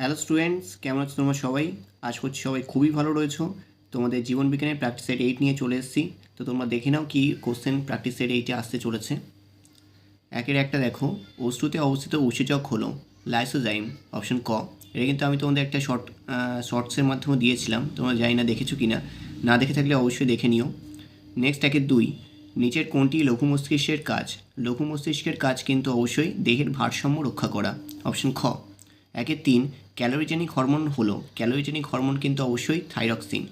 Hello students কেমন আছো তোমরা সবাই? আজ করছি সবাই খুবই ভালো রয়েছো। তোমাদের জীবন বিজ্ঞানের প্র্যাকটিস সেট এইট নিয়ে চলে এসেছি। তো তোমরা দেখে নাও কি কোশ্চেন প্র্যাকটিস সেট এইটে আসতে চলেছে। একের একটা দেখো অস্তুতে অবস্থিত উৎসেচক হলো লাইসোজাইম অপশন ক। এটা কিন্তু আমি তোমাদের একটা শর্ট শর্টসের মাধ্যমে দিয়েছিলাম। তোমরা জানি না দেখেছ কি না না দেখে থাকলে অবশ্যই দেখে নিও। নেক্সট একের দুই, নিচের কোনটি লঘু মস্তিষ্কের কাজ? লঘু মস্তিষ্কের কাজ কিন্তু অবশ্যই দেহের ভারসাম্য রক্ষা করা। অপশন খ। একের তিন ক্যালোরিজেনিক হরমোন হলো। ক্যালোরিজেনিক হরমোন কিন্তু অবশ্যই থাইরক্সিন।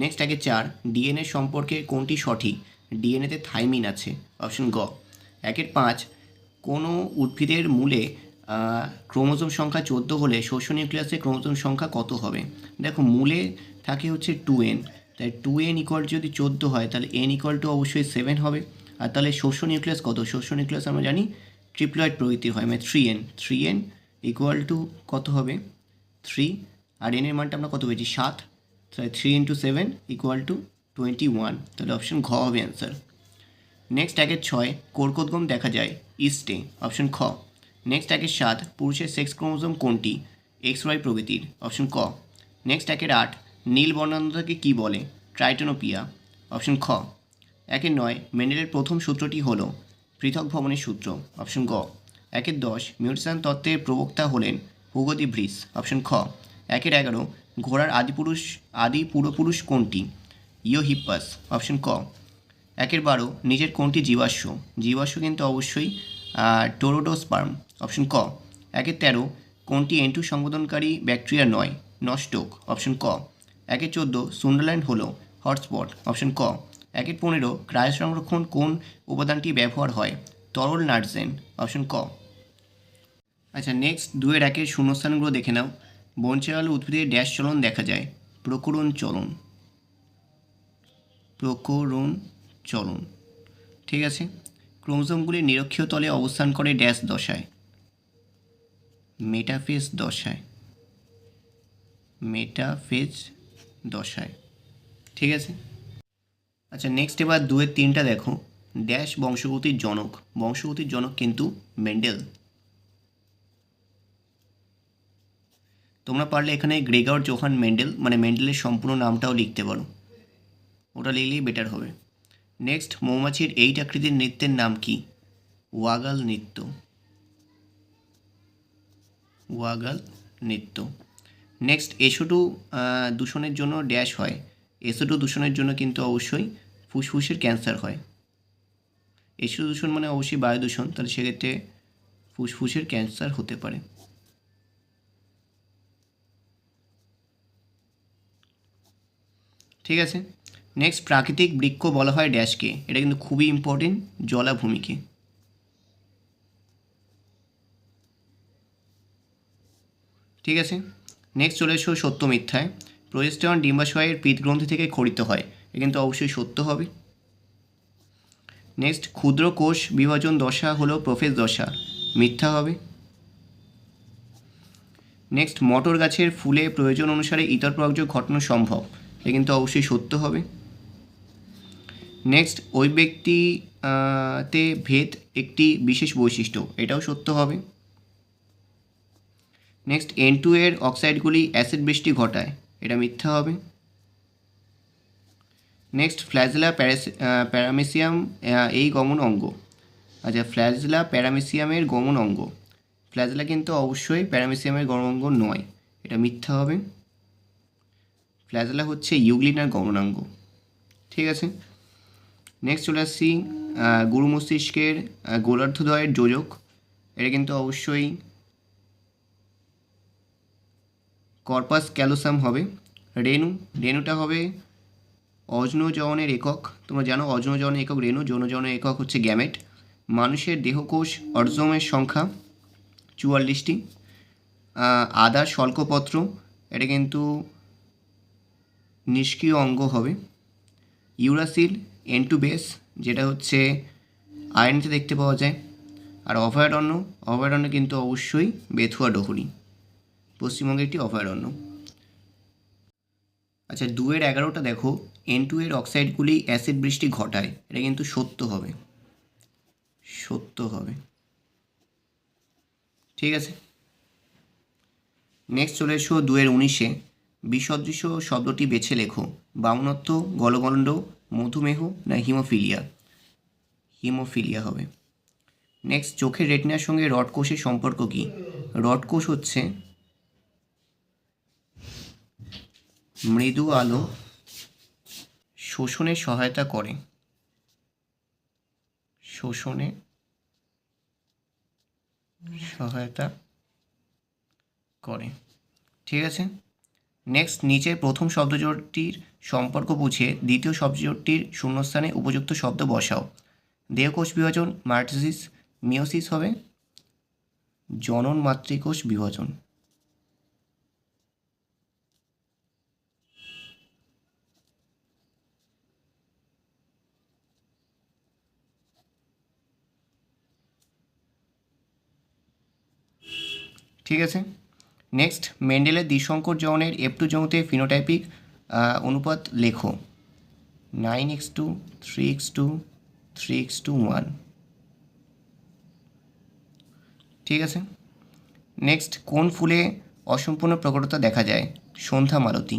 নেক্সট একে চার, ডিএনএ সম্পর্কে কোনটি সঠিক? ডিএনএতে থাইমিন আছে, অপশন গ। একের পাঁচ, কোনো উদ্ভিদের মূলে ক্রোমোজোম সংখ্যা চোদ্দ হলে শস্য নিউক্লিয়াসে ক্রোমোজোম সংখ্যা কত হবে? দেখো, মূলে থাকে হচ্ছে টু এন। তাই টু এন ইকুয়াল যদি চোদ্দ হয়, তাহলে এন ইকুয়াল টু অবশ্যই সেভেন হবে। আর তাহলে শস্য নিউক্লিয়াস কত? শস্য নিউক্লিয়াস আমরা জানি ট্রিপ্লয়েড প্রভৃতির হয় মানে three n. Three n equal to কত হবে? থ্রি আর এনের মানটা আমরা কত পেয়েছি? সাত। তাহলে three into seven equal to twenty one তাহলে অপশন ঘ হবে অ্যান্সার নেক্সট একের ছয় কর্কোদ্গম দেখা যায় ইস্টে অপশন খ। নেক্সট একের সাত, পুরুষের সেক্স ক্রোমোজোম কোনটি? এক্স ওয়াই প্রভৃতির অপশন ক। নেক্সট একের আট, নীল বর্ণান্ধতাকে কী বলে? ট্রাইটোনোপিয়া অপশন খ। একের নয় মেন্ডেলের প্রথম সূত্রটি হলো পৃথক ভবনের সূত্র। অপশন গ। একের দশ মিউটেশন তত্ত্বের প্রবক্তা হলেন হুগোদি ব্রিস, অপশন খ। একের এগারো, ঘোড়ার আদিপুরুষ আদি পূর্বপুরুষ কোনটি? ইয়োহিপ্পাস অপশন ক। একের বারো, নিজের কোনটি জীবাশ্ম? জীবাশ্ম কিন্তু অবশ্যই টোরোডোস্পার্ম, অপশন ক। একের তেরো, কোনটি এন্টু সংবোধনকারী ব্যাকটেরিয়া নয়? নস্টক, অপশন ক। একের চোদ্দ, সুন্ডারল্যান্ড হলো, হটস্পট, অপশন ক। একের পনেরো ক্রায় সংরক্ষণ কোন উপাদানটি ব্যবহার হয়? তরল নার্জেন অপশন ক। আচ্ছা নেক্সট দুয়ের একের শূন্যস্থানগুলো দেখে নাও। বঞ্চেরাল উদ্ভিদের ড্যাশ চলন দেখা যায়। প্রকরণ চলন। প্রকরণ চলন। ঠিক আছে? ক্রোমোজোমগুলি নিরক্ষীয় তলে অবস্থান করে ড্যাশ দশায়। মেটাফেজ দশায়। মেটাফেজ দশায়। ঠিক আছে? আচ্ছা নেক্সট এবার দুয়ের তিনটা দেখো। ড্যাশ বংশগতির জনক। বংশগতির জনক কিন্তু মেন্ডেল। তোমরা পারলে এখানে গ্রেগর জোহান মেন্ডেল মানে মেন্ডেলের সম্পূর্ণ নামটাও লিখতে পারো। ওটা লিখলেই বেটার হবে। নেক্সট মৌমাছির এইট আকৃতির নৃত্যের নাম কি? ওয়াগাল নৃত্য। ওয়াগাল নৃত্য। নেক্সট এসোটু দূষণের জন্য ড্যাশ হয়। এসোটু দূষণের জন্য কিন্তু অবশ্যই ফুসফুসের ক্যান্সার হয়। এসোটু দূষণ মানে অবশ্যই বায়ু দূষণ তাহলে সেক্ষেত্রে ফুসফুসের ক্যান্সার হতে পারে। ঠিক আছে? নেক্সট প্রাকৃতিক বৃক্ষ বলা হয় ড্যাশকে এটা কিন্তু খুবই ইম্পর্টেন্ট জলাভূমিকে। ঠিক আছে? নেক্সট চলে এসো সত্য মিথ্যায়। প্রজেস্টেরন ডিম্বাশয়ের পিতগ্রন্থি থেকে খরিত হয়। এটা কিন্তু অবশ্যই সত্য হবে। নেক্সট ক্ষুদ্র কোষ বিভাজন দশা হলো প্রফেস দশা। মিথ্যা হবে। নেক্সট মটর গাছের ফুলে প্রয়োজন অনুসারে ইতর প্রয়োগ ঘটানো সম্ভব। এটা কিন্তু অবশ্যই সত্য হবে। নেক্সট ওই ব্যক্তি তে ভেদ একটি বিশেষ বৈশিষ্ট্য। এটাও সত্য হবে। নেক্সট এন টু এর অক্সাইডগুলি অ্যাসিড বৃষ্টি ঘটায়। এটা মিথ্যা হবে। নেক্সট ফ্ল্যাজলা প্যারামেসিয়াম এই গমন অঙ্গ। আচ্ছা ফ্ল্যাজলা প্যারামেসিয়ামের গমন অঙ্গ। ফ্ল্যাজলা কিন্তু অবশ্যই প্যারামেসিয়ামের গমন অঙ্গ নয়, এটা মিথ্যা হবে। ফ্ল্যাজলা হচ্ছে ইউগ্লিনার গমনাঙ্গ ঠিক আছে? নেক্সট চলে আসছি গুরু মস্তিষ্কের গোলার্ধদয়ের যোজক। এটা কিন্তু অবশ্যই কর্পাস ক্যালোসাম হবে। রেণু, রেণুটা হবে অজনজনের একক, তোমরা জানো অজনজনের একক রেণু যৌনজনের একক হচ্ছে গ্যামেট। মানুষের দেহকোষ অর্জমের সংখ্যা চুয়াল্লিশটি। আদার স্বল্পপত্র, এটা কিন্তু নিষ্ক্রিয় অঙ্গ হবে। ইউরাসিল এন টু বেস যেটা হচ্ছে আয়রনতে দেখতে পাওয়া যায়। আর অভয়ারণ্য অভয়ারণ্য কিন্তু অবশ্যই বেথুয়া ডহরি। পশ্চিমবঙ্গের একটি অভয়ারণ্য। আচ্ছা দুয়ের এগারোটা দেখো এন টু এর অক্সাইডগুলি অ্যাসিড বৃষ্টি ঘটায়, এটা কিন্তু সত্য হবে। সত্য হবে। ঠিক আছে? নেক্সট চলে এসো দুয়ের উনিশে। বিসদৃশ্য শব্দটি বেছে লেখো। বামনত্ব গলগণ্ড, মধুমেহ না হিমোফিলিয়া? হিমোফিলিয়া হবে। নেক্সট চোখের রেটিনার সঙ্গে রডকোষের সম্পর্ক কী? রডকোষ হচ্ছে মৃদু আলো শোষণে সহায়তা করে। শোষণে সহায়তা করে। ঠিক আছে? নেক্সট নিচে প্রথম শব্দজোড়টির সম্পর্ক বুঝিয়ে দ্বিতীয় শব্দজোড়টির শূন্যস্থানে উপযুক্ত শব্দ বসাও। দেহকোষ বিভাজন মার্টিসিস মিওসিস হবে। জনন মাতৃকোষ বিভাজন। ঠিক আছে? নেক্সট মেন্ডেলের দ্বিসংকর যৌনের এফ টু যৌতে ফিনোটাইপিক অনুপাত লেখো। Nine is to three is to three is to one ঠিক আছে? নেক্সট কোন ফুলে অসম্পূর্ণ প্রকটতা দেখা যায়? সন্ধ্যা মালতী।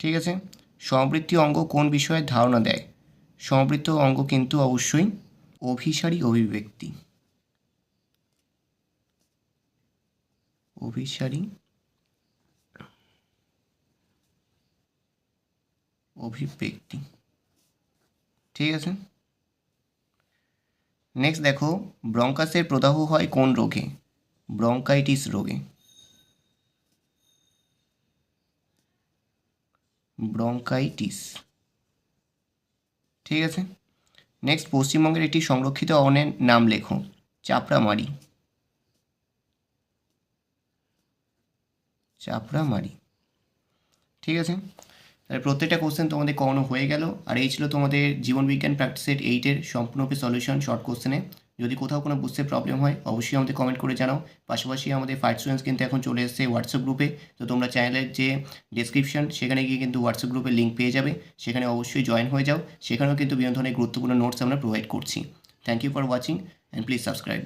ঠিক আছে? সমবৃত্তি অঙ্গ কোন বিষয়ে ধারণা দেয়? সমবৃত্ত অঙ্গ কিন্তু অবশ্যই অভিসারী অভিব্যক্তি। অভিসারী অভিব্যক্তি। ঠিক আছে? নেক্সট দেখো, ব্রঙ্কাসের প্রদাহ হয় কোন রোগে? ব্রঙ্কাইটিস রোগে। ব্রঙ্কাইটিস। ঠিক আছে? নেক্সট পশ্চিমবঙ্গের একটি সংরক্ষিত অরণ্যের নাম লেখো। চাপড়ামারি। চাপড়ামারি। ঠিক আছে? তাহলে প্রত্যেকটা কোশ্চেন তোমাদের কখনো হয়ে গেল। আর এই ছিল তোমাদের জীবনবিজ্ঞান প্র্যাকটিসের প্র্যাকটিস এইটের সম্পূর্ণরূপে সলিউশন শর্ট কোশ্চেনে যদি কোথাও কোনো বুঝতে প্রবলেম হয়, অবশ্যই আমাদের কমেন্ট করে জানাও। পাশাপাশি আমাদের ফাইট স্টুডেন্টস কিন্তু এখন চলে এসেছে হোয়াটসঅ্যাপ গ্রুপে তো তোমরা চ্যানেলের যে ডিসক্রিপশন সেখানে গিয়ে কিন্তু হোয়াটসঅ্যাপ গ্রুপে লিঙ্ক পেয়ে যাবে। সেখানে অবশ্যই জয়েন হয়ে যাও। সেখানেও কিন্তু বিভিন্ন ধরনের গুরুত্বপূর্ণ নোটস আমরা প্রোভাইড করছি। Thank you for watching and please subscribe